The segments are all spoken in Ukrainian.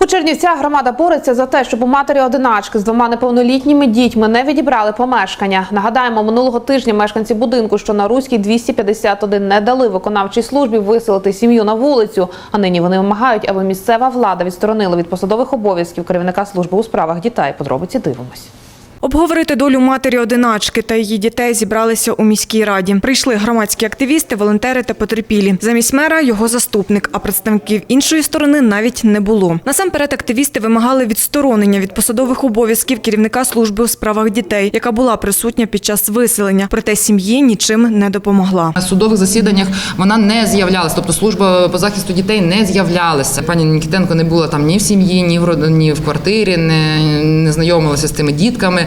У Чернівцях громада бореться за те, щоб у матері одиначки з двома неповнолітніми дітьми не відібрали помешкання. Нагадаємо, минулого тижня мешканці будинку, що на Руській 251, не дали виконавчій службі виселити сім'ю на вулицю. А нині вони вимагають, аби місцева влада відсторонила від посадових обов'язків керівника служби у справах дітей. Подробиці дивимось. Обговорити долю матері одиначки та її дітей зібралися у міській раді. Прийшли громадські активісти, волонтери та потерпілі. Замість мера його заступник, а представників іншої сторони навіть не було. Насамперед активісти вимагали відсторонення від посадових обов'язків керівника служби у справах дітей, яка була присутня під час виселення. Проте сім'ї нічим не допомогла. На судових засіданнях вона не з'являлася, тобто служба по захисту дітей не з'являлася. Пані Нікітенко не була там ні в сім'ї, ні в ні в квартирі, не, не знайомилася з тими дітками.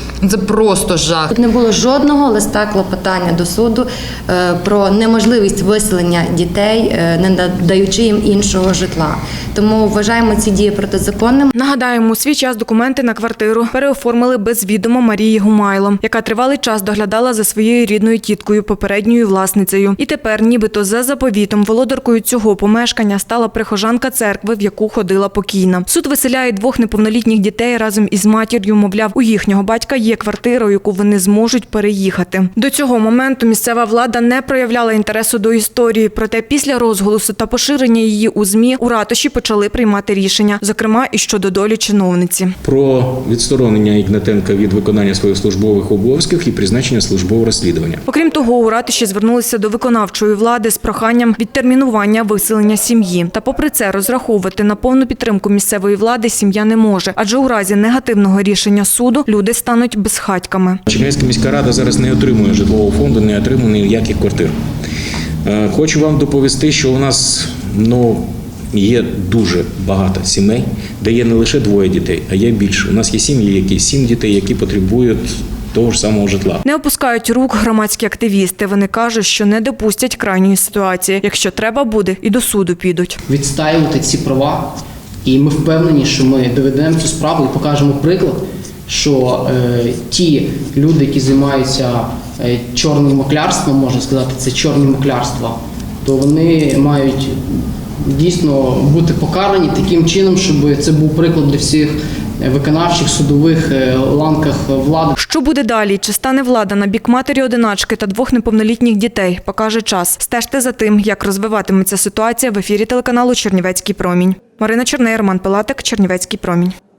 Це просто жах. Тут не було жодного листа клопотання до суду е, про неможливість виселення дітей, е, не надаючи їм іншого житла. Тому вважаємо ці дії протизаконними. Нагадаємо, у свій час документи на квартиру переоформили без відома Марії Гумайло, яка тривалий час доглядала за своєю рідною тіткою, попередньою власницею. І тепер, нібито за заповітом, володаркою цього помешкання стала прихожанка церкви, в яку ходила покійна. Суд виселяє двох неповнолітніх дітей разом із матір'ю. Мовляв, у їхнього батька є квартира, у яку вони зможуть переїхати. До цього моменту місцева влада не проявляла інтересу до історії. Проте після розголосу та поширення її у змі у ратуші почали приймати рішення, зокрема і щодо долі чиновниці. про відсторонення Ігнатенка від виконання своїх службових обов'язків і призначення службового розслідування. Окрім того, у ратуші звернулися до виконавчої влади з проханням відтермінування виселення сім'ї. Та, попри це, розраховувати на повну підтримку місцевої влади сім'я не може, адже у разі негативного рішення суду люди стануть безхатьками. Чернівецька міська рада зараз не отримує житлового фонду, не отримує ніяких квартир. Е, Хочу вам доповісти, що у нас ну, є дуже багато сімей, де є не лише двоє дітей, а є більше. У нас є сім'ї, які сім дітей, які потребують того ж самого житла. Не опускають рук громадські активісти. Вони кажуть, що не допустять крайньої ситуації. Якщо треба буде, і до суду підуть. відстаювати ці права. І ми впевнені, що ми доведемо цю справу і покажемо приклад, що е, ті люди, які займаються е, чорним маклярством, можна сказати, це чорні маклярства, то вони мають дійсно бути покарані таким чином, щоб це був приклад для всіх виконавчих судових е, ланках влади. Що буде далі? Чи стане влада на бік матері одиначки та двох неповнолітніх дітей? Покаже час. Стежте за тим, як розвиватиметься ситуація в ефірі телеканалу Чернівецький промінь. Марина Чорней, Роман Пилатик, Чернівецький промінь.